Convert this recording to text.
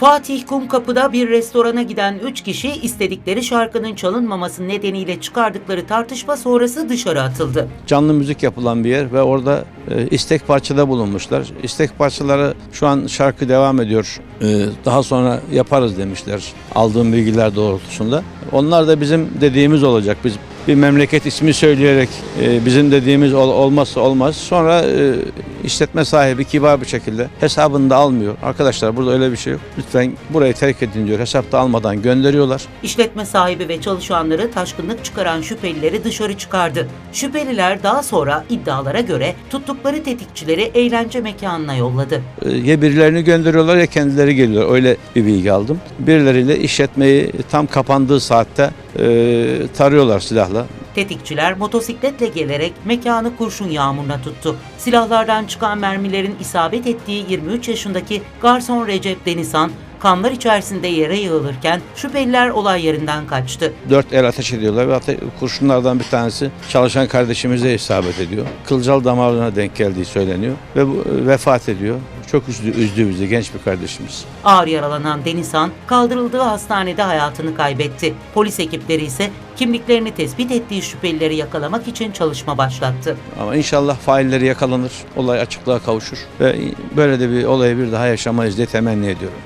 Fatih Kumkapı'da bir restorana giden 3 kişi istedikleri şarkının çalınmaması nedeniyle çıkardıkları tartışma sonrası dışarı atıldı. canlı müzik yapılan bir yer ve orada e, istek parçada bulunmuşlar. İstek parçaları şu an şarkı devam ediyor. E, daha sonra yaparız demişler aldığım bilgiler doğrultusunda. Onlar da bizim dediğimiz olacak. Biz bir memleket ismi söyleyerek e, bizim dediğimiz ol- olmazsa olmaz. Sonra e, işletme sahibi kibar bir şekilde hesabını da almıyor. Arkadaşlar burada öyle bir şey yok. Lütfen burayı terk edin diyor. Hesapta almadan gönderiyorlar. İşletme sahibi ve çalışanları taşkınlık çıkaran şüphelileri dışarı çıkardı. Şüpheliler daha sonra iddialara göre tuttukları tetikçileri eğlence mekanına yolladı. E, ya birilerini gönderiyorlar ya kendileri geliyor. Öyle bir bilgi aldım. Birileriyle işletmeyi tam kapandığı saatte e, tarıyorlar silahla. Tetikçiler motosikletle gelerek mekanı kurşun yağmuruna tuttu. Silahlardan çıkan mermilerin isabet ettiği 23 yaşındaki garson Recep Denizhan kanlar içerisinde yere yığılırken şüpheliler olay yerinden kaçtı. Dört el ateş ediyorlar ve ate- kurşunlardan bir tanesi çalışan kardeşimize isabet ediyor. Kılcal damarına denk geldiği söyleniyor ve bu, e, vefat ediyor. Çok üzdü, üzdü bizi genç bir kardeşimiz. Ağır yaralanan Denizhan kaldırıldığı hastanede hayatını kaybetti. Polis ekipleri ise kimliklerini tespit ettiği şüphelileri yakalamak için çalışma başlattı. Ama inşallah failleri yakalanır, olay açıklığa kavuşur ve böyle de bir olayı bir daha yaşamayız diye temenni ediyorum.